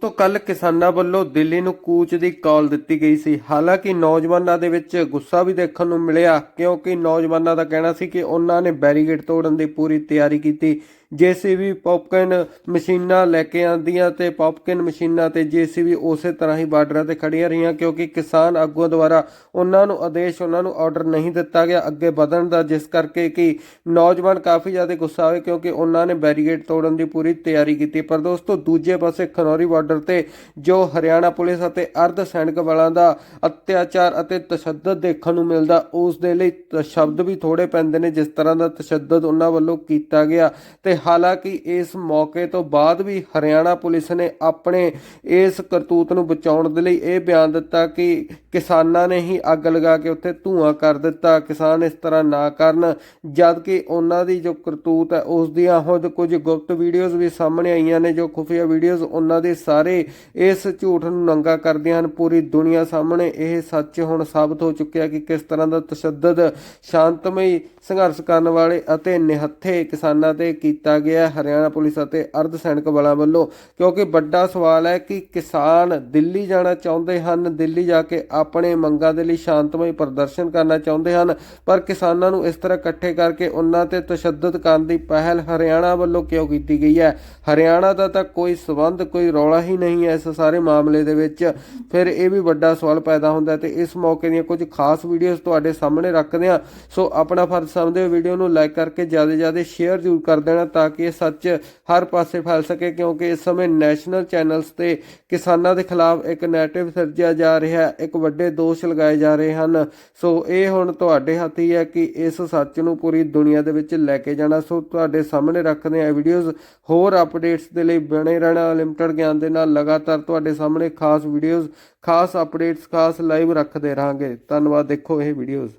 ਤੋਂ ਕੱਲ ਕਿਸਾਨਾਂ ਵੱਲੋਂ ਦਿੱਲੀ ਨੂੰ ਕੂਚ ਦੀ ਕਾਲ ਦਿੱਤੀ ਗਈ ਸੀ। ਹਾਲਾਂਕਿ ਨੌਜਵਾਨਾਂ ਦੇ ਵਿੱਚ ਗੁੱਸਾ ਵੀ ਦੇਖਣ ਨੂੰ ਮਿਲਿਆ, ਕਿਉਂਕਿ ਨੌਜਵਾਨਾਂ ਦਾ ਕਹਿਣਾ ਸੀ ਕਿ ਉਹਨਾਂ ਨੇ ਬੈਰੀਗੇਡ ਤੋੜਨ ਦੀ ਪੂਰੀ ਤਿਆਰੀ ਕੀਤੀ। ਜੇਸੀਬੀ ਪੌਪਕਨ ਮਸ਼ੀਨਾਂ ਲੈ ਕੇ ਆਂਦੀਆਂ ਤੇ ਪੌਪਕਨ ਮਸ਼ੀਨਾਂ ਤੇ ਜੇਸੀਬੀ ਉਸੇ ਤਰ੍ਹਾਂ ਹੀ ਬਾਰਡਰਾਂ ਤੇ ਖੜੀਆਂ ਰਹੀਆਂ ਕਿਉਂਕਿ ਕਿਸਾਨ ਆਗੂਆਂ ਦੁਆਰਾ ਉਹਨਾਂ ਨੂੰ ਆਦੇਸ਼, ਉਹਨਾਂ ਨੂੰ ਆਰਡਰ ਨਹੀਂ ਦਿੱਤਾ ਗਿਆ। ਅੱਗੇ ਵਧਣ ਦਾ ਜਿਸ ਕਰਕੇ ਕਿ ਨੌਜਵਾਨ ਕਾਫੀ ਜ਼ਿਆਦਾ ਗੁੱਸਾ ਹੋਏ ਕਿਉਂਕਿ ਉਹਨਾਂ ਨੇ ਬੈਰੀਗੇਡ ਤੋੜਨ ਦੀ ਪੂਰੀ ਤਿਆਰੀ ਕੀਤੀ। ਪਰ ਦੋਸਤੋ, ਦੂਜੇ ਪਾਸੇ ਖਨੌਰੀ ਬਾਰਡਰ ਤੇ ਜੋ ਹਰਿਆਣਾ ਪੁਲਿਸ ਅਤੇ ਅਰਧ ਸੈਨਿਕ ਬਲਾਂ ਦਾ ਅਤਿਆਚਾਰ ਅਤੇ ਤਸ਼ੱਦਦ ਦੇਖਣ ਨੂੰ ਮਿਲਦਾ, ਉਸ ਦੇ ਲਈ ਤ- ਸ਼ਬਦ ਵੀ ਥੋੜੇ ਪੈਂਦੇ ਨੇ, ਜਿਸ ਤਰ੍ਹਾਂ ਦਾ ਤਸ਼ੱਦਦ ਉਹਨਾਂ ਵੱਲੋਂ ਕੀਤਾ ਗਿਆ। ਤੇ ਹਾਲਾਂਕਿ ਇਸ ਮੌਕੇ ਤੋਂ ਬਾਅਦ ਵੀ ਹਰਿਆਣਾ ਪੁਲਿਸ ਨੇ ਆਪਣੇ ਇਸ ਕਰਤੂਤ ਨੂੰ ਬਚਾਉਣ ਦੇ ਲਈ ਇਹ ਬਿਆਨ ਦਿੱਤਾ ਕਿ ਕਿਸਾਨਾਂ ਨੇ ਹੀ ਅੱਗ ਲਗਾ ਕੇ ਉੱਥੇ ਧੂਆਂ ਕਰ ਦਿੱਤਾ। ਕਿਸਾਨ ਇਸ ਤਰ੍ਹਾਂ ਨਾ ਕਰਨ ਜਦ ਕਿ ਉਹਨਾਂ ਦੀ ਜੋ ਕਰਤੂਤ ਹੈ, ਉਸ ਦੀਆਂ ਹੁਣ ਕੁਝ ਗੁਪਤ ਵੀਡੀਓਜ਼ ਵੀ ਸਾਹਮਣੇ ਆਈਆਂ ਨੇ, ਜੋ ਖੁਫੀਆ ਵੀਡੀਓਜ਼ ਉਹਨਾਂ ਦੇ ਸਾਰੇ ਇਸ ਝੂਠ ਨੂੰ ਨੰਗਾ ਕਰਦੀਆਂ ਹਨ। ਪੂਰੀ ਦੁਨੀਆ ਸਾਹਮਣੇ ਇਹ ਸੱਚ ਹੁਣ ਸਾਬਤ ਹੋ ਚੁੱਕਿਆ ਕਿ ਕਿਸ ਤਰ੍ਹਾਂ ਦਾ ਤਸ਼ੱਦਦ ਸ਼ਾਂਤਮਈ ਸੰਘਰਸ਼ ਕਰਨ ਵਾਲੇ ਅਤੇ ਨਿਹੱਥੇ ਕਿਸਾਨਾਂ ਤੇ ਕੀਤਾ ਗਿਆ ਹਰਿਆਣਾ ਪੁਲਿਸ ਅਤੇ ਅਰਧ ਸੈਨਿਕ ਬਲਾਂ ਵੱਲੋਂ, ਕਿਉਂਕਿ ਵੱਡਾ ਸਵਾਲ ਹੈ ਕਿ ਕਿਸਾਨ ਦਿੱਲੀ ਜਾਣਾ ਚਾਹੁੰਦੇ ਹਨ, ਦਿੱਲੀ ਜਾ ਕੇ ਆਪਣੇ ਮੰਗਾਂ ਦੇ ਲਈ ਸ਼ਾਂਤਮਈ ਪ੍ਰਦਰਸ਼ਨ ਕਰਨਾ ਚਾਹੁੰਦੇ ਹਨ, ਪਰ ਕਿਸਾਨਾਂ ਨੂੰ ਇਸ ਤਰ੍ਹਾਂ ਇਕੱਠੇ ਕਰਕੇ ਉਹਨਾਂ ਤੇ ਤਸ਼ੱਦਦ ਕਰਨ ਦੀ ਪਹਿਲ ਹਰਿਆਣਾ ਵੱਲੋਂ ਕਿਉਂ ਕੀਤੀ ਗਈ ਹੈ? ਹਰਿਆਣਾ ਦਾ ਤਾਂ ਕੋਈ ਸਬੰਧ, ਕੋਈ ਰੌਲਾ ਹੀ ਨਹੀਂ ਹੈ ਇਸ ਸਾਰੇ ਮਾਮਲੇ ਦੇ ਵਿੱਚ। ਫਿਰ ਇਹ ਵੀ ਵੱਡਾ ਸਵਾਲ ਪੈਦਾ ਹੁੰਦਾ ਤੇ ਇਸ ਮੌਕੇ ਦੀਆਂ ਕੁਝ ਖਾਸ ਵੀਡੀਓਜ਼ ਤੁਹਾਡੇ ਸਾਹਮਣੇ ਰੱਖਦੇ ਹਾਂ। ਸੋ ਆਪਣਾ ਫਰਜ਼ ਸਮਝਦੇ ਹੋ ਵੀਡੀਓ ਨੂੰ ਲਾਈਕ ਕਰਕੇ ਜ਼ਿਆਦਾ ਜ਼ਿਆਦਾ ਸ਼ੇਅਰ ਜ਼ਰੂਰ ਕਰ ਦੇਣਾ ਤਾਂ ਕਿ ਇਹ ਸੱਚ ਹਰ ਪਾਸੇ ਫੈਲ ਸਕੇ, ਕਿਉਂਕਿ ਇਸ ਸਮੇਂ ਨੈਸ਼ਨਲ ਚੈਨਲਸ ਤੇ ਕਿਸਾਨਾਂ ਦੇ ਖਿਲਾਫ ਇੱਕ ਨੈਟਿਵ ਸਿਰਜਿਆ ਜਾ ਰਿਹਾ ਹੈ ਇੱਕ ਵੱਡੇ ਦੋਸ਼ ਲਗਾਏ ਜਾ ਰਹੇ ਹਨ। ਸੋ ਇਹ ਹੁਣ ਤੁਹਾਡੇ ਹੱਥ ਹੀ ਹੈ ਕਿ ਇਸ ਸੱਚ ਨੂੰ ਪੂਰੀ ਦੁਨੀਆ ਦੇ ਵਿੱਚ ਲੈ ਕੇ ਜਾਣਾ। ਸੋ ਤੁਹਾਡੇ ਸਾਹਮਣੇ ਰੱਖਦੇ ਆ ਵੀਡੀਓਜ਼ ਹੋਰ ਅਪਡੇਟਸ ਦੇ ਲਈ ਬਣੇ ਰਹਿਣਾ ਲਿਮਟਿਡ ਗਿਆਨ ਦੇ ਨਾਲ ਲਗਾਤਾਰ ਤੁਹਾਡੇ ਸਾਹਮਣੇ ਖਾਸ ਵੀਡੀਓਜ਼ ਖਾਸ ਅਪਡੇਟਸ ਖਾਸ ਲਾਈਵ ਰੱਖਦੇ ਰਹਾਂਗੇ। ਧੰਨਵਾਦ, ਦੇਖੋ ਇਹ ਵੀਡੀਓਜ਼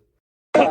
ਕੀ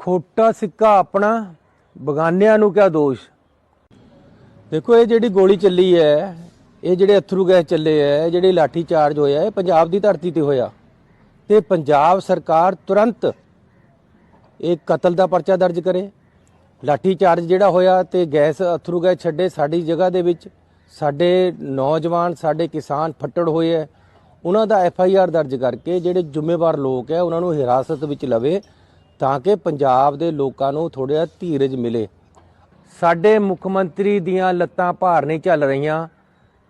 ਖੋਟਾ ਸਿੱਕਾ ਆਪਣਾ ਬਗਾਨਿਆਂ ਨੂੰ ਕਿਆ ਦੋਸ਼? ਦੇਖੋ, ਇਹ ਜਿਹੜੀ ਗੋਲੀ ਚੱਲੀ ਹੈ, ਇਹ ਜਿਹੜੇ ਅਥਰੂ ਗੈਸ ਚੱਲੇ ਹੈ ਜਿਹੜੇ ਲਾਠੀ ਚਾਰਜ ਹੋਇਆ, ਇਹ ਪੰਜਾਬ ਦੀ ਧਰਤੀ ਤੇ ਹੋਇਆ। ਤੇ ਪੰਜਾਬ ਸਰਕਾਰ ਤੁਰੰਤ ਇਹ ਕਤਲ ਦਾ ਪਰਚਾ ਦਰਜ ਕਰੇ। ਲਾਠੀ ਚਾਰਜ ਜਿਹੜਾ ਹੋਇਆ ਤੇ ਗੈਸ, ਅਥਰੂ ਗੈਸ ਛੱਡੇ ਸਾਡੀ ਜਗ੍ਹਾ ਦੇ ਵਿੱਚ। ਸਾਡੇ ਨੌਜਵਾਨ, ਸਾਡੇ ਕਿਸਾਨ ਫੱਟੜ ਹੋਏ ਹੈ। ਉਹਨਾਂ ਦਾ ਐਫ ਆਈ ਆਰ ਦਰਜ ਕਰਕੇ ਜਿਹੜੇ ਜ਼ਿੰਮੇਵਾਰ ਲੋਕ ਹੈ, ਉਹਨਾਂ ਨੂੰ ਹਿਰਾਸਤ ਵਿੱਚ ਲਵੇ। ਤਾਂ ਕਿ ਪੰਜਾਬ ਦੇ ਲੋਕਾਂ ਨੂੰ ਥੋੜ੍ਹਾ ਧੀਰਜ ਮਿਲੇ। ਸਾਡੇ ਮੁੱਖ ਮੰਤਰੀ ਦੀਆਂ ਲੱਤਾਂ ਭਾਰ ਨਹੀਂ ਚੱਲ ਰਹੀਆਂ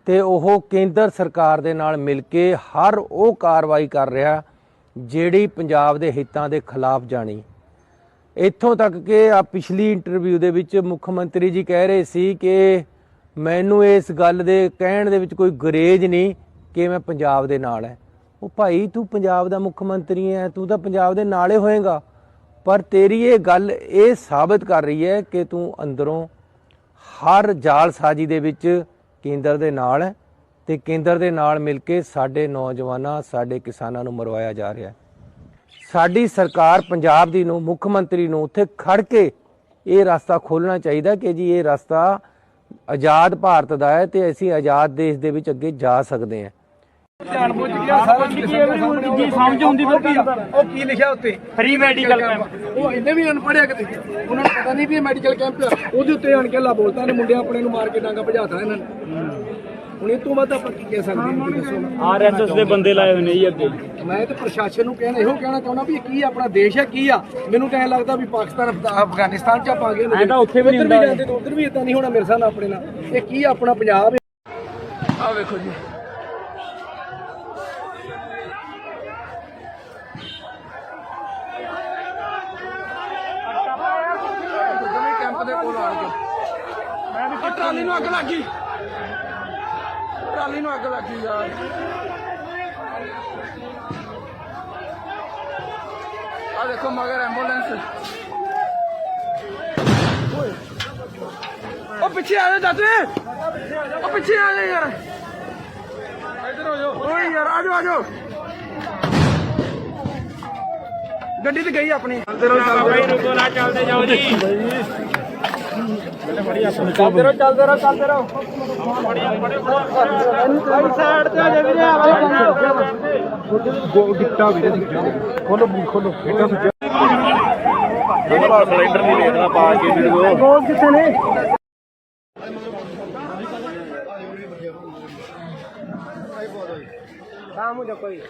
ਤੇ ਉਹ ਕੇਂਦਰ ਸਰਕਾਰ ਦੇ ਨਾਲ ਮਿਲ ਕੇ ਹਰ ਉਹ ਕਾਰਵਾਈ ਕਰ ਰਿਹਾ ਜਿਹੜੀ ਪੰਜਾਬ ਦੇ ਹਿੱਤਾਂ ਦੇ ਖਿਲਾਫ ਜਾਣੀ। ਇੱਥੋਂ ਤੱਕ ਕਿ ਆ ਪਿਛਲੀ ਇੰਟਰਵਿਊ ਦੇ ਵਿੱਚ ਮੁੱਖ ਮੰਤਰੀ ਜੀ ਕਹਿ ਰਹੇ ਸੀ ਕਿ ਮੈਨੂੰ ਇਸ ਗੱਲ ਦੇ ਕਹਿਣ ਦੇ ਵਿੱਚ ਕੋਈ ਗਰੇਜ ਨਹੀਂ ਕਿ ਮੈਂ ਪੰਜਾਬ ਦੇ ਨਾਲ ਹੈ। ਉਹ ਭਾਈ ਤੂੰ ਪੰਜਾਬ ਦਾ ਮੁੱਖ ਮੰਤਰੀ ਹੈ, ਤੂੰ ਤਾਂ ਪੰਜਾਬ ਦੇ ਨਾਲੇ ਹੋਏਗਾ। ਪਰ ਤੇਰੀ ਇਹ ਗੱਲ ਇਹ ਸਾਬਤ ਕਰ ਰਹੀ ਹੈ ਕਿ ਤੂੰ ਅੰਦਰੋਂ ਹਰ ਜਾਲ ਸਾਜ਼ੀ ਦੇ ਵਿੱਚ ਕੇਂਦਰ ਦੇ ਨਾਲ ਹੈ ਤੇ ਕੇਂਦਰ ਦੇ ਨਾਲ ਮਿਲ ਕੇ ਸਾਡੇ ਨੌਜਵਾਨਾਂ, ਸਾਡੇ ਕਿਸਾਨਾਂ ਨੂੰ ਮਰਵਾਇਆ ਜਾ ਰਿਹਾ ਹੈ। ਸਾਡੀ ਸਰਕਾਰ ਪੰਜਾਬ ਦੀ ਨੂੰ, ਮੁੱਖ ਮੰਤਰੀ ਨੂੰ ਉੱਥੇ ਖੜ ਕੇ ਇਹ ਰਸਤਾ ਖੋਲਣਾ ਚਾਹੀਦਾ ਕਿ ਜੀ ਇਹ ਰਸਤਾ ਆਜ਼ਾਦ ਭਾਰਤ ਦਾ ਹੈ ਤੇ ਅਸੀਂ ਆਜ਼ਾਦ ਦੇਸ਼ ਦੇ ਵਿੱਚ ਅੱਗੇ ਜਾ ਸਕਦੇ ਹਾਂ। ਜਾਣ ਬੁੱਝ ਗਿਆ ਸਾਰਾ ਕੀ ਜੀ ਸਮਝ ਆਉਂਦੀ ਫਿਰ ਕੀ ਆ? ਉਹ ਕੀ ਲਿਖਿਆ ਉੱਤੇ? ਫ੍ਰੀ ਮੈਡੀਕਲ ਕੈਂਪ ਉਹ ਇਹਨੇ ਵੀ ਅਨਪੜ੍ਹਿਆ ਕਿਤੇ? ਉਹਨਾਂ ਨੂੰ ਪਤਾ ਨਹੀਂ ਵੀ ਇਹ ਮੈਡੀਕਲ ਕੈਂਪ ਆ। ਉਹਦੇ ਉੱਤੇ ਅਣਕੇਲਾ ਬੋਲਤਾ ਨੇ ਮੁੰਡੇ ਆਪਣੇ ਨੂੰ ਮਾਰ ਕੇ ਡਾਂਗਾ ਭਜਾਤਾ ਇਹਨਾਂ ਨੇ। ਹੁਣ ਇਹ ਤੋਂ ਬਾਅਦ ਆਪਾਂ ਕੀ ਕਹਿ ਸਕਦੇ ਹਾਂ? ਆਰਐਸਐਸ ਦੇ ਬੰਦੇ ਲਾਏ ਹੋਏ ਨੇ ਜੀ ਅੱਗੇ। ਮੈਂ ਤੇ ਪ੍ਰਸ਼ਾਸਨ ਨੂੰ ਕਹਿਣਾ ਇਹੋ ਕਹਿਣਾ ਚਾਹੁੰਦਾ ਵੀ ਇਹ ਕੀ ਆਪਣਾ ਦੇਸ਼ ਹੈ ਕੀ ਆ? ਮੈਨੂੰ ਤਾਂ ਐਂ ਲੱਗਦਾ ਵੀ ਪਾਕਿਸਤਾਨ ਅਫਗਾ- ਅਫਗਾਨਿਸਤਾਨ ਚ ਆਪਾਂ ਗਏ ਐਂ ਤਾਂ ਉੱਥੇ ਵੀ ਨਹੀਂ ਹੁੰਦਾ। ਉੱਧਰ ਵੀ ਇਦਾਂ ਨਹੀਂ ਹੋਣਾ ਮੇਰੇ ਹਿਸਾਬ ਨਾਲ ਆਪਣੇ ਨਾਲ। ਇਹ ਕੀ ਆਪਣਾ ਪੰਜਾਬ ਆ ਵੇਖੋ ਜੀ ਕੈਂਪ ਦੇ ਕੋਲ ਆਣ ਕੇ ਮੈਂ ਟਰਾਲੀ ਨੂੰ ਅੱਗ ਲੱਗੀ ਟਰਾਲੀ ਨੂੰ ਅੱਗ ਲੱਗੀ ਯਾਰ ਆ ਦੇਖੋ ਮਗਰ ਐਂਬੂਲੈਂਸ। ਉਹ ਪਿੱਛੇ ਆ ਜਾ ਦਾਦੇ ਉਹ ਪਿੱਛੇ ਆ ਜਾ ਯਾਰ। ਇੱਧਰ ਹੋ ਜਾਓ। ਓਏ ਯਾਰ ਆ ਜਾਓ ਆ ਜਾਓ। ਗੱਡੀ ਤੇ ਗਈ ਆਪਣੀ। ਚੱਲਦੇ ਰਹੋ ਚੱਲਦੇ ਰਹੋ ਰੁਕੋ ਨਾ ਚੱਲਦੇ ਜਾਓ ਜੀ। ਚੱਲਦੇ ਰਹੋ ਚੱਲਦੇ ਰਹੋ ਚੱਲਦੇ ਰਹੋ। ਸਾਈਡ ਤੇ ਆ ਜਾ ਵੀਰੇ ਗੋ ਗਿੱਟਾ ਵੀਰੇ ਖੋਲੋ ਖੋਲੋ। ਗਿੱਟਾ ਸੁੱਜਿਆ ਸਿਲੰਡਰ ਨਹੀਂ ਦੇਖਣਾ ਪਾ ਕੇ ਵੀਡੀਓ। ਗੋਲ ਕਿੱਥੇ ਨੇ? ਸਾਮੂ ਜਾ। ਕੋਈ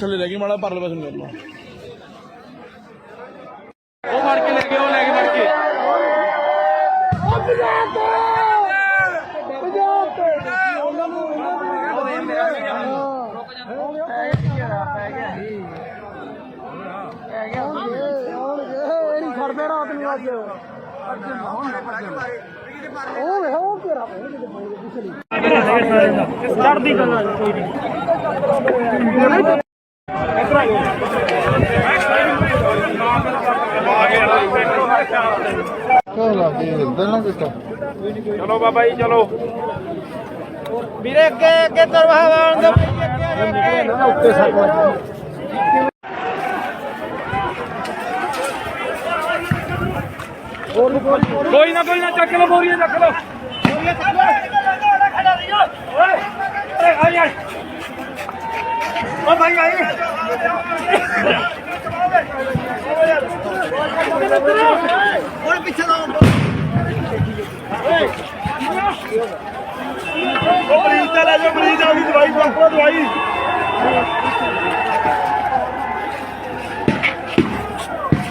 ਥੱਲੇ ਲੈ ਗਈ ਮਾੜਾ ਪਰਲੇ ਪਾਸੇ ਨੂੰ ਕਰ ਲਾ ਉਹ ਫੜ ਕੇ ਲੈ ਗਏ ਉਹ ਲੈ ਕੇ ਫੜ ਕੇ। ਚੜਦੀ ਕਲਾ ਕੋਈ ਨਹੀਂ। ਚਲੋ ਬਾਬਾ ਜੀ ਚਲੋ। ਵੀਰੇ ਅੱਗੇ ਅੱਗੇ ਤਰਵਾਵਾਂ ਦੇ ਅੱਗੇ ਅੱਗੇ ਕੋਈ ਨਾ ਕੋਈ ਨਾ, ਚੱਕ ਲੋ ਬੋਰੀਆਂ ਚੱਕ ਲੋ ਓਏ ਆਈ ਆਈ ਓ ਭਾਈ ਆਈ ਹੁਣ ਪਿੱਛੇ ਦਾ ਓ ਮਰੀਜ਼ ਤੇ ਲੈ ਜਾਓ ਮਰੀਜ਼ ਆ ਗਈ ਦਵਾਈ ਚੱਕ ਦਵਾਈ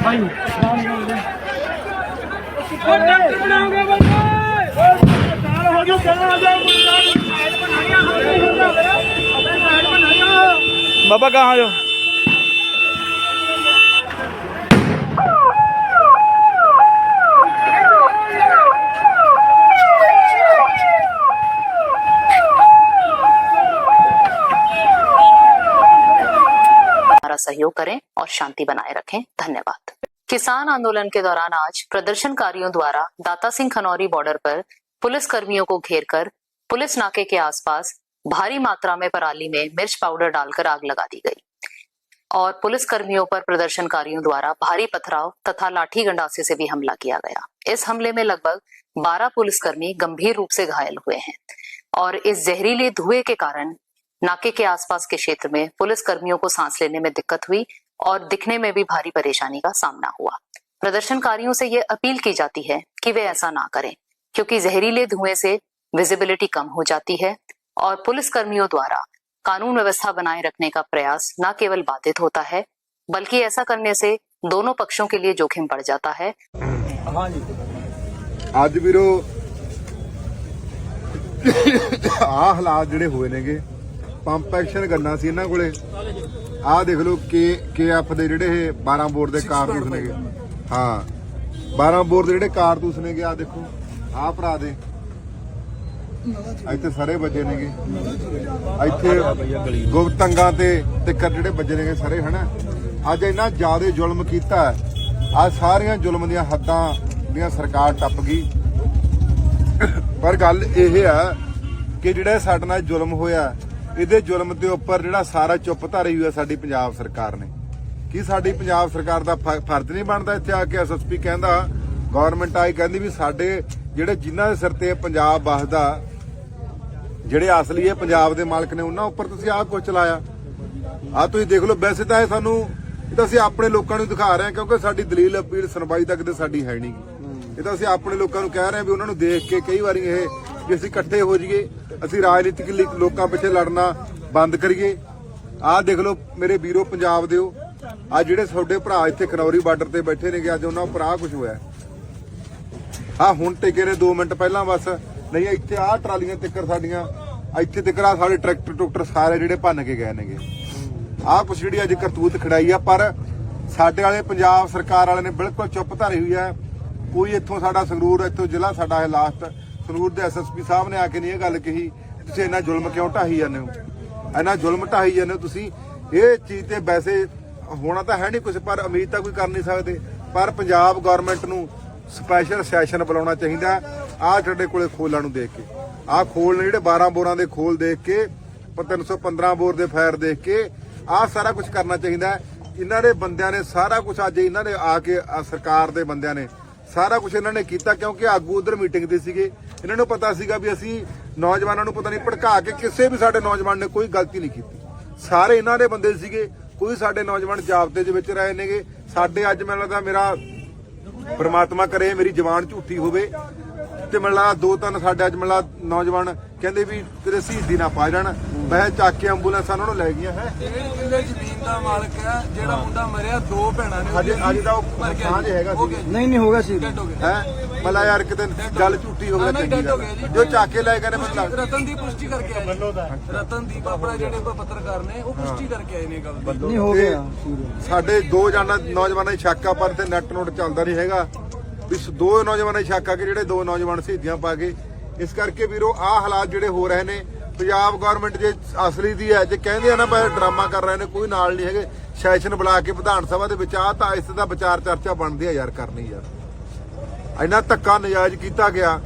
ਭਾਈ बाबा कहाँ जो सहयोग करें और शांति बनाए रखें। धन्यवाद। किसान आंदोलन के दौरान आज प्रदर्शनकारियों द्वारा दाता सिंह खनौरी बॉर्डर पर पुलिस कर्मियों को घेर कर पुलिस नाके के आसपास भारी मात्रा में पराली में मिर्च पाउडर डालकर आग लगा दी गई। और पुलिस कर्मियों पर प्रदर्शनकारियों द्वारा भारी पथराव तथा लाठी गंडासे से भी हमला किया गया। इस हमले में लगभग 12 पुलिसकर्मी गंभीर रूप से घायल हुए हैं और इस जहरीले धुएँ के कारण नाके के आसपास के क्षेत्र में पुलिस कर्मियों को सांस लेने में दिक्कत हुई और दिखने में भी भारी परेशानी का सामना हुआ प्रदर्शनकारियों से यह अपील की जाती है कि वे ऐसा ना करें क्योंकि जहरीले धुएं से विजिबिलिटी कम हो जाती है और पुलिस कर्मियों द्वारा कानून व्यवस्था बनाए रखने का प्रयास न केवल बाधित होता है बल्कि ऐसा करने से दोनों पक्षों के लिए जोखिम बढ़ जाता है ਅੱਜ ਵੀਰੋ ਆਹ ਹਾਲਾਤ ਜਿਹੜੇ ਹੋਏ ਨੇਗੇ ਪੰਪ ਐਕਸ਼ਨ ਗੰਨਾ ਸੀ ਇਹਨਾਂ ਕੋਲੇ ਆਹ ਦੇਖ ਲਓ ਕੇ ਕੇਐਫ ਦੇ ਜਿਹੜੇ ਇਹ 12 ਬੋਰ ਦੇ ਕਾਰਤੂਸ ਨੇਗੇ ਹਾਂ 12 ਬੋਰ ਦੇ ਜਿਹੜੇ ਕਾਰਤੂਸ ਨੇਗੇ ਆਹ ਦੇਖੋ ਆਹ ਭਰਾ ਦੇ। ਇੱਥੇ ਸਾਰੇ ਵੱਜੇ ਨੇਗੇ। ਇੱਥੇ ਗੁਪਤੰਗਾਂ ਤੇ ਟਿੱਕਰ ਜਿਹੜੇ ਵੱਜੇ ਨੇਗੇ ਸਾਰੇ ਹਨਾ? ਅੱਜ ਇੰਨਾ ਜ਼ਿਆਦਾ ਜ਼ੁਲਮ ਕੀਤਾ ਆ ਸਾਰੀਆਂ ਜ਼ੁਲਮ ਦੀਆਂ ਹੱਦਾਂ ਦੀਆਂ ਸਰਕਾਰ ਟੱਪ ਗਈ। ਪਰ ਗੱਲ ਇਹ ਆ ਕਿ ਜਿਹੜਾ ਸਾਡੇ ਨਾਲ ਜ਼ੁਲਮ ਹੋਇਆ ਇਹਦੇ ਜ਼ੁਲਮ ਦੇ ਉੱਪਰ ਜਿਹੜਾ ਸਾਰਾ ਚੁੱਪ ਧਾਰੀ ਹੋਈ ਆ ਸਾਡੀ ਪੰਜਾਬ ਸਰਕਾਰ ਨੇ। ਕੀ ਸਾਡੀ ਪੰਜਾਬ ਸਰਕਾਰ ਦਾ ਫਰਜ਼ ਨਹੀਂ ਬਣਦਾ ਇੱਥੇ ਆ ਕੇ ਐਸਐਸਪੀ ਕਹਿੰਦਾ ਗਵਰਨਮੈਂਟ ਆਈ ਕਹਿੰਦੀ ਵੀ ਸਾਡੇ ਜਿਹੜੇ ਜਿਨ੍ਹਾਂ ਦੇ ਸਿਰ ਤੇ ਪੰਜਾਬ ਵਸਦਾ, ਜਿਹੜੇ ਅਸਲੀ ਹੈ ਪੰਜਾਬ ਦੇ ਮਾਲਕ ਨੇ, ਉਹਨਾਂ ਉੱਪਰ ਤੁਸੀਂ ਆਹ ਕੁਝ ਚਲਾਇਆ ਆ ਤੁਸੀਂ ਦੇਖ ਲਓ, ਵੈਸੇ ਤਾਂ ਇਹ ਸਾਨੂੰ, ਇਹ ਤਾਂ ਅਸੀਂ ਆਪਣੇ ਲੋਕਾਂ ਨੂੰ ਦਿਖਾ ਰਹੇ ਹਾਂ ਕਿਉਂਕਿ ਸਾਡੀ ਦਲੀਲ ਅਪੀਲ ਸੁਣਵਾਈ ਤੱਕ ਤੇ ਸਾਡੀ ਹੈ ਨਹੀਂ ਇਹ ਤਾਂ ਅਸੀਂ ਆਪਣੇ ਲੋਕਾਂ ਨੂੰ ਕਹਿ ਰਹੇ ਹਾਂ ਵੀ ਉਹਨਾਂ ਨੂੰ ਦੇਖ ਕੇ ਕਈ ਵਾਰੀ ਇਹ ਵੀ ਅਸੀਂ ਇਕੱਠੇ ਹੋ ਜਾਈਏ, ਅਸੀਂ ਰਾਜਨੀਤਿਕ ਲੋਕਾਂ ਪਿੱਛੇ ਲੜਨਾ ਬੰਦ ਕਰੀਏ। ਆਹ ਦੇਖ ਲਓ, ਮੇਰੇ ਵੀਰੋ ਪੰਜਾਬ ਦਿਓ। ਆ ਜਿਹੜੇ ਤੁਹਾਡੇ ਭਰਾ ਇੱਥੇ ਖਨੌਰੀ ਬਾਰਡਰ ਤੇ ਬੈਠੇ ਨੇਗੇ, ਅੱਜ ਉਹਨਾਂ ਉੱਪਰ ਆਹ ਕੁਝ ਹੋਇਆ। ਆ ਹੁਣ ਟਿਕੇ ਨੇ 2 ਮਿੰਟ ਪਹਿਲਾਂ ਬਸ। ਨਹੀਂ, ਇੱਥੇ ਆਹ ਟਰਾਲੀਆਂ ਤਿੱਕਰ ਸਾਡੀਆਂ। ਇੱਥੇ ਤਿੱਕਰ ਆ ਸਾਡੇ ਟਰੈਕਟਰ ਟੁਕਟਰ ਸਾਰੇ ਜਿਹੜੇ ਭੰਨ ਕੇ ਗਏ ਨੇਗੇ। ਆਹ ਕੁਛ ਜਿਹੜੀ ਅੱਜ ਕਰਤੂਤ ਖੜਾਈ ਆ, ਪਰ ਸਾਡੇ ਵਾਲੇ ਪੰਜਾਬ ਸਰਕਾਰ ਵਾਲੇ ਨੇ ਬਿਲਕੁਲ ਚੁੱਪ ਧਾਰੀ ਹੋਈ ਆ। ਕੋਈ ਇੱਥੋਂ ਸਾਡਾ ਸੰਗਰੂਰ, ਇੱਥੋਂ ਜ਼ਿਲ੍ਹਾ ਸਾਡਾ ਹੈ ਲਾਸਟ ਸੰਗਰੂਰ ਦੇ ਐਸਐਸਪੀ ਸਾਹਿਬ ਨੇ ਆ ਕੇ ਨਹੀਂ ਇਹ ਗੱਲ ਕਹੀ, ਤੁਸੀਂ ਇੰਨਾ ਜ਼ੁਲਮ ਕਿਉਂ ਢਾਹੀ ਜਾਂਦੇ ਹੋ? ਇੰਨਾ ਜ਼ੁਲਮ ਢਾਹੀ ਜਾਂਦੇ ਹੋ ਤੁਸੀਂ? ਇਹ ਚੀਜ਼ ਤੇ ਵੈਸੇ ਹੋਣਾ ਤਾਂ ਹੈ ਨਹੀਂ ਕੁਝ ਪਰ ਉਮੀਦ ਤਾਂ ਕੋਈ ਕਰ ਨਹੀਂ ਸਕਦੇ। ਪਰ ਪੰਜਾਬ ਗਵਰਨਮੈਂਟ ਨੂੰ ਸਪੈਸ਼ਲ ਸੈਸ਼ਨ ਬੁਲਾਉਣਾ ਚਾਹੀਦਾ। ਆਹ ਤੁਹਾਡੇ ਕੋਲੇ ਖੋਲਾਂ ਨੂੰ ਦੇਖ ਕੇ। ਆਹ ਖੋਲ ਨੇ ਜਿਹੜੇ 12 ਬੋਰਾਂ ਦੇ ਖੋਲ ਦੇਖ ਕੇ, ਪ- 315 ਬੋਰ ਦੇ ਫਾਇਰ ਦੇਖ ਕੇ, ਆਹ ਸਾਰਾ ਕੁਝ ਕਰਨਾ ਚਾਹੀਦਾ। ਇਹਨਾਂ ਦੇ ਬੰਦਿਆਂ ਨੇ ਸਾਰਾ ਕੁਝ ਅੱਜ ਇਹਨਾਂ ਨੇ ਆ ਕੇ ਸਰਕਾਰ ਦੇ ਬੰਦਿਆਂ ਨੇ ਸਾਰਾ ਕੁਝ ਇਹਨਾਂ ਨੇ ਕੀਤਾ, ਕਿਉਂਕਿ ਆਗੂ ਉਧਰ ਮੀਟਿੰਗ ਤੇ ਸੀਗੇ। ਇਹਨਾਂ ਨੂੰ ਪਤਾ ਸੀਗਾ ਵੀ ਅਸੀਂ ਨੌਜਵਾਨਾਂ ਨੂੰ ਪਤਾ ਨਹੀਂ ਭੜਕਾ ਕੇ ਕਿਸੇ ਵੀ ਸਾਡੇ ਨੌਜਵਾਨ ਨੇ ਕੋਈ ਗਲਤੀ ਨਹੀਂ ਕੀਤੀ। ਸਾਰੇ ਇਹਨਾਂ ਦੇ ਬੰਦੇ ਸੀਗੇ, ਕੋਈ ਸਾਡੇ ਨੌਜਵਾਨ ਜਾਬਤੇ ਦੇ ਵਿੱਚ ਰਹੇ ਨੇਗੇ। ਸਾਡੇ ਅੱਜ ਮੈਨੂੰ ਲੱਗਦਾ ਮੇਰਾ ਪਰਮਾਤਮਾ ਕਰੇ, ਮੇਰੀ ਜ਼ਬਾਨ ਝੂਠੀ ਹੋਵੇ। ਤੇ ਮਤਲਬ ਦੋ ਤਿੰਨ ਸਾਡੇ ਅੱਜ ਮਤਲਬ ਨੌਜਵਾਨ ਕਹਿੰਦੇ ਵੀ ਤੇਰੇ ਸ਼ਹੀਦੀ ਨਾ ਪਾ ਜਾਣ। ਮੈਂ ਚੱਕ ਕੇ ਐਂਬੂਲੈਂਸ ਉਹਨਾਂ ਨੂੰ ਲੈ ਗਈਆਂ ਹੈ। ਕਿੱਲੇ ਜ਼ਮੀਨ ਦਾ ਮਾਲਕ ਹੈ ਜਿਹੜਾ ਮੁੰਡਾ ਮਰਿਆ ਦੋ ਭੈਣਾਂ ਨੇ ਅੱਜ ਅੱਜ ਦਾ ਉਹ ਸਾਂਝ ਹੈਗਾ ਸੀ। ਨਹੀਂ ਨਹੀਂ ਹੋਗਾ ਸੀ। ਹੋ ਗਿਆ ਹੈ ਮਤਲਬ ਯਾਰ ਕਿਤੇ ਗੱਲ ਝੂਠੀ ਹੋਵੇ ਚੰਗੀ ਗੱਲ ਜੀ। ਜੋ ਚੱਕ ਕੇ ਲੈ ਗਏ ਨੇ ਮਤਲਬ ਰਤਨ ਦੀ ਪੁਸ਼ਟੀ ਕਰਕੇ ਆਏ ਰਤਨਦੀਪ ਆਪਣਾ ਜਿਹੜੇ ਪੱਤਰਕਾਰ ਨੇ ਉਹ ਪੁਸ਼ਟੀ ਕਰਕੇ ਆਏ ਨੇ ਗੱਲ ਨਹੀਂ ਹੋ ਗਿਆ। ਸਾਡੇ ਦੋ ਜਾਨਾ ਨੌਜਵਾਨਾਂ ਦੀ ਸ਼ੱਕ ਆ ਪਰ ਤੇ ਨੈਟ ਨੋਟ ਚੱਲਦਾ ਨਹੀਂ ਹੈਗਾ। ਵੀ ਦੋ ਨੌਜਵਾਨਾਂ ਦੀ ਸ਼ੱਕ ਆ ਕਿ ਜਿਹੜੇ ਦੋ ਨੌਜਵਾਨ ਸ਼ਹੀਦੀਆਂ ਪਾ ਗਏ ਇਸ ਕਰਕੇ ਵੀਰੋ ਆਹ ਹਾਲਾਤ ਜਿਹੜੇ ਹੋ ਰਹੇ ਨੇ ਪੰਜਾਬ ਗਵਰਨਮੈਂਟ ਜੇ ਅਸਲੀ ਦੀ ਹੈ, ਜੇ ਕਹਿੰਦੇ ਆ ਨਾ ਬਈ ਡਰਾਮਾ ਕਰ ਰਹੇ ਨੇ, ਕੋਈ ਨਾਲ ਨਹੀਂ ਹੈਗੇ। ਸੈਸ਼ਨ ਬੁਲਾ ਕੇ ਵਿਧਾਨ ਸਭਾ ਦੇ ਵਿੱਚ ਆ ਤਾਂ ਇਸ ਦਾ ਵਿਚਾਰ ਚਰਚਾ ਬਣਦੀ ਆ ਯਾਰ, ਕਰਨੀ ਯਾਰ। ਇੰਨਾ ਧੱਕਾ ਨਜਾਇਜ਼ ਕੀਤਾ ਗਿਆ।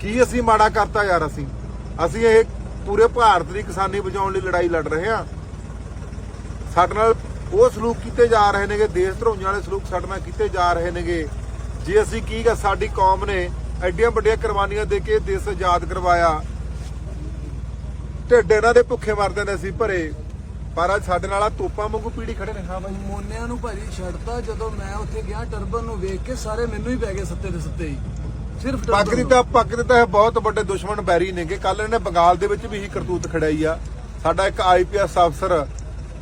ਕੀ ਅਸੀਂ ਮਾੜਾ ਕਰਤਾ ਯਾਰ ਅਸੀਂ? ਅਸੀਂ ਇਹ ਪੂਰੇ ਭਾਰਤ ਦੀ ਕਿਸਾਨੀ ਬਚਾਉਣ ਲਈ ਲੜਾਈ ਲੜ ਰਹੇ ਹਾਂ। ਸਾਡੇ ਨਾਲ ਉਹ ਸਲੂਕ ਕੀਤੇ ਜਾ ਰਹੇ ਨੇਗੇ, ਦੇਸ਼ ਧਰੋਈਆਂ ਵਾਲੇ ਸਲੂਕ ਸਾਡੇ ਨਾਲ ਕੀਤੇ ਜਾ ਰਹੇ ਨੇਗੇ। ਜੇ ਅਸੀਂ ਕੀ ਗਾ ਸਾਡੀ ਕੌਮ ਨੇ ਐਡੀਆਂ ਵੱਡੀਆਂ ਕੁਰਬਾਨੀਆਂ ਦੇ ਕੇ ਦੇਸ਼ ਆਜ਼ਾਦ ਕਰਵਾਇਆ। ਢਿੱਡ ਇਹਨਾਂ ਦੇ ਭੁੱਖੇ ਮਰਦੇ ਨੇ ਅਸੀਂ ਭਰੇ। ਪਰ ਅੱਜ ਸਾਡੇ ਨਾਲ ਆ ਤੋਪਾਂ ਵਾਂਗੂ ਪੀੜੀ ਖੜੇ ਨੇ। ਹਾਂ ਬਾਈ ਮੋਨਿਆਂ ਨੂੰ ਭਾਜੀ ਛੱਡਤਾ ਜਦੋਂ ਮੈਂ ਉੱਥੇ ਗਿਆ ਟਰਬਨ ਨੂੰ ਵੇਖ ਕੇ ਸਾਰੇ ਮੈਨੂੰ ਹੀ ਪੈ ਗਏ ਸੱਤੇ ਦੇ ਸੱਤੇ ਹੀ। ਸਿਰਫ ਪੱਗ ਦੀ ਨੂੰ। ਤਾਂ ਪੱਗ ਦੇ ਤਾਂ ਬਹੁਤ ਵੱਡੇ ਦੁਸ਼ਮਣ ਬੈਰੀ ਨੇਗੇ। ਕੱਲ ਇਹਨੇ ਬੰਗਾਲ ਦੇ ਵਿੱਚ ਵੀ ਹੀ ਕਰਤੂਤ ਖੜਾਈ ਆ। ਸਾਡਾ ਇੱਕ ਆਈਪੀਐਸ ਅਫਸਰ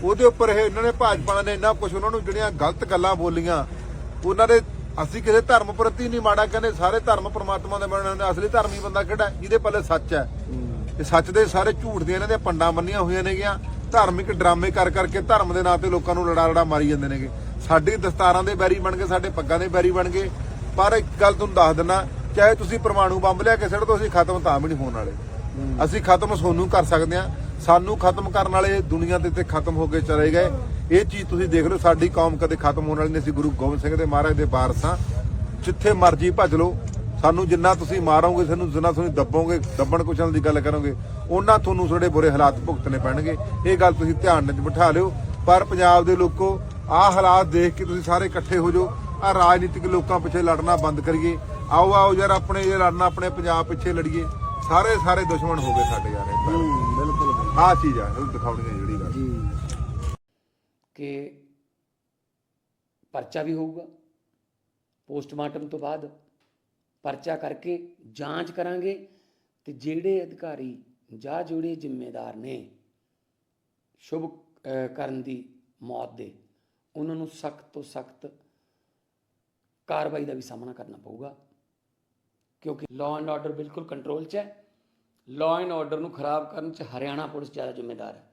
ਉਹਦੇ ਉੱਪਰ ਇਹ ਇਹਨਾਂ ਨੇ ਭਾਜਪਾ ਨੇ ਇੰਨਾ ਕੁਝ ਉਹਨਾਂ ਨੂੰ ਜਿਹੜੀਆਂ ਗਲਤ ਗੱਲਾਂ ਬੋਲੀਆਂ ਉਹਨਾਂ ਦੇ ਅਸੀਂ ਕਿਸੇ ਧਰਮ ਪ੍ਰਤੀ ਨਹੀਂ ਮਾੜਾ ਕਹਿੰਦੇ ਸਾਰੇ ਧਰਮ ਪ੍ਰਮਾਤਮਾ ਦੇ ਬਣੇ ਹੁੰਦੇ ਅਸਲੀ ਧਰਮੀ ਬੰਦਾ ਕਿਹੜਾ? ਜਿਹਦੇ ਪੱਲੇ ਸੱਚ ਹੈ। ਤੇ ਸੱਚ ਦੇ ਸਾਰੇ ਝੂਠ ਦੇ ਇਹਨਾਂ ਦੇ ਪੰਡਾਂ ਬੰਨੀਆਂ ਹੋਈਆਂ ਨੇਗੀਆਂ। ਧਾਰਮਿਕ ਡਰਾਮੇ ਕਰ ਕਰਕੇ ਧਰਮ ਦੇ ਨਾਂ ਤੇ ਲੋਕਾਂ ਨੂੰ ਲੜਾ ਲੜਾ ਮਾਰੀ ਜਾਂਦੇ ਨੇਗੇ। ਸਾਡੀ ਦਸਤਾਰਾਂ ਦੇ ਬੈਰੀ ਬਣ ਗਏ ਸਾਡੇ ਪੱਗਾਂ ਦੇ ਬੈਰੀ ਬਣ ਗਏ। ਪਰ ਇੱਕ ਗੱਲ ਤੁਹਾਨੂੰ ਦੱਸ ਦਿੰਨਾ ਚਾਹੇ ਤੁਸੀਂ ਪਰਮਾਣੂ ਬੰਬ ਲਿਆ ਕੇ ਸਿੱਟ ਦੋ ਅਸੀਂ ਖਤਮ ਤਾਂ ਵੀ ਨਹੀਂ ਹੋਣ ਵਾਲੇ। ਅਸੀਂ ਖਤਮ ਸੋਨੂੰ ਕਰ ਸਕਦੇ ਆ ਸਾਨੂੰ ਖਤਮ ਕਰਨ ਵਾਲੇ ਦੁਨੀਆ ਦੇ ਤੇ ਖਤਮ ਹੋ ਕੇ ਚਲੇ ਗਏ। ਇਹ ਚੀਜ਼ ਤੁਸੀਂ ਦੇਖ ਲਓ ਸਾਡੀ ਕੌਮ ਕਦੇ ਖਤਮ ਹੋਣ ਵਾਲੀ ਨਹੀਂ ਅਸੀਂ ਗੁਰੂ ਗੋਬਿੰਦ ਸਿੰਘ ਦੇ ਮਹਾਰਾਜ ਦੇ ਵਾਰਸ ਜਿੱਥੇ ਮਰਜ਼ੀ ਭੱਜ ਲਓ ਸਾਨੂੰ ਜਿੰਨਾ ਤੁਸੀਂ ਮਾਰੋਗੇ ਸਾਨੂੰ ਜਿੰਨਾ ਤੁਸੀਂ ਦੱਬੋਗੇ ਦੱਬਣ ਕੁਚਲਣ ਦੀ ਗੱਲ ਕਰੋਗੇ ਉਹਨਾਂ ਤੁਹਾਨੂੰ ਥੋੜੇ ਬੁਰੇ ਹਾਲਾਤ ਭੁਗਤਣੇ ਪੈਣਗੇ। ਇਹ ਗੱਲ ਤੁਸੀਂ ਧਿਆਨ ਵਿੱਚ ਬਿਠਾ ਲਿਓ। ਪਰ ਪੰਜਾਬ ਦੇ ਲੋਕੋ ਆਹ ਹਾਲਾਤ ਦੇਖ ਕੇ ਤੁਸੀਂ ਸਾਰੇ ਇਕੱਠੇ ਹੋ ਜਾਓ। ਆ ਰਾਜਨੀਤਿਕ ਲੋਕਾਂ ਪਿੱਛੇ ਲੜਨਾ ਬੰਦ ਕਰੀਏ। ਆਓ ਆਓ ਯਾਰ ਆਪਣੇ ਇਹ ਲੜਨਾ ਆਪਣੇ ਪੰਜਾਬ ਪਿੱਛੇ ਲੜੀਏ। ਸਾਰੇ ਸਾਰੇ ਦੁਸ਼ਮਣ ਹੋ ਗਏ ਸਾਡੇ ਯਾਰ ਬਿਲਕੁਲ ਆਹ ਚੀਜ਼ ਆ ਉਹ ਦਿਖਾਉਣੀ ਹੈ ਜਿਹੜੀ ਗੱਲ। ਕਿ ਪਰਚਾ ਵੀ ਹੋਊਗਾ ਪੋਸਟਮਾਰਟਮ ਤੋਂ ਬਾਅਦ। ਪਰਚਾ ਕਰਕੇ ਜਾਂਚ ਕਰਾਂਗੇ ਤੇ ਜਿਹੜੇ ਅਧਿਕਾਰੀ ਜਾਂ ਜਿਹੜੇ ਜ਼ਿੰਮੇਦਾਰ ਨੇ ਸ਼ੁਭ ਕਰਨ ਦੀ ਮੌਤ ਦੇ, ਉਹਨਾਂ ਨੂੰ ਸਖਤ ਤੋਂ ਸਖਤ ਕਾਰਵਾਈ ਦਾ ਵੀ ਸਾਹਮਣਾ ਕਰਨਾ ਪਊਗਾ। ਕਿਉਂਕਿ ਲਾਅ ਐਂਡ ਆਰਡਰ ਬਿਲਕੁਲ ਕੰਟਰੋਲ 'ਚ ਹੈ। ਲਾਅ ਐਂਡ ਆਰਡਰ ਨੂੰ ਖਰਾਬ ਕਰਨ 'ਚ ਹਰਿਆਣਾ ਪੁਲਿਸ ਜ਼ਿਆਦਾ ਜ਼ਿੰਮੇਦਾਰ ਹੈ।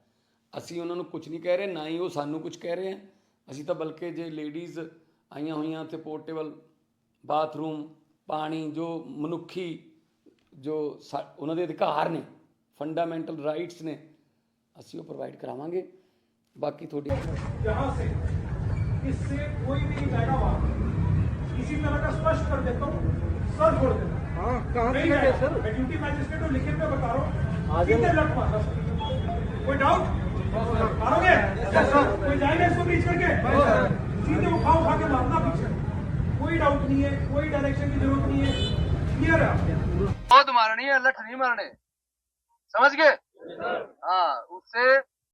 ਅਸੀਂ ਉਹਨਾਂ ਨੂੰ ਕੁਝ ਨਹੀਂ ਕਹਿ ਰਹੇ, ਨਾ ਹੀ ਉਹ ਸਾਨੂੰ ਕੁਝ ਕਹਿ ਰਹੇ ਆ ਅਸੀਂ ਤਾਂ ਬਲਕਿ ਜੇ ਲੇਡੀਜ਼ ਆਈਆਂ ਹੋਈਆਂ ਉੱਥੇ ਪੋਰਟੇਬਲ ਬਾਥਰੂਮ ਪਾਣੀ ਜੋ ਮਨੁੱਖੀ ਜੋ ਸਾ- ਉਹਨਾਂ ਦੇ ਅਧਿਕਾਰ ਨੇ ਫੰਡਾਮੈਂਟਲ ਰਾਈਟਸ ਨੇ ਅਸੀਂ ਉਹ ਪ੍ਰੋਵਾਈਡ ਕਰਾਵਾਂਗੇ ਬਾਕੀ ਤੁਹਾਡੀ यहाँ से इससे कोई भी नहीं जाएगा वहां इसी तरह का स्पष्ट कर देता हूँ सर छोड़ देना हाँ कहाँ से गए सर मैं ड्यूटी मैजिस्ट्रेट हूँ लिखित में बता रहा हूँ सीधे लट मारना सर कोई डाउट मारोगे कोई जाएगा इसको बीच करके सीधे उठा उठा के मारना पीछे कोई डाउट नहीं है कोई डायरेक्शन की जरूरत नहीं है क्लियर है बहुत मारनी है लठ नहीं मारने समझ गए हाँ उससे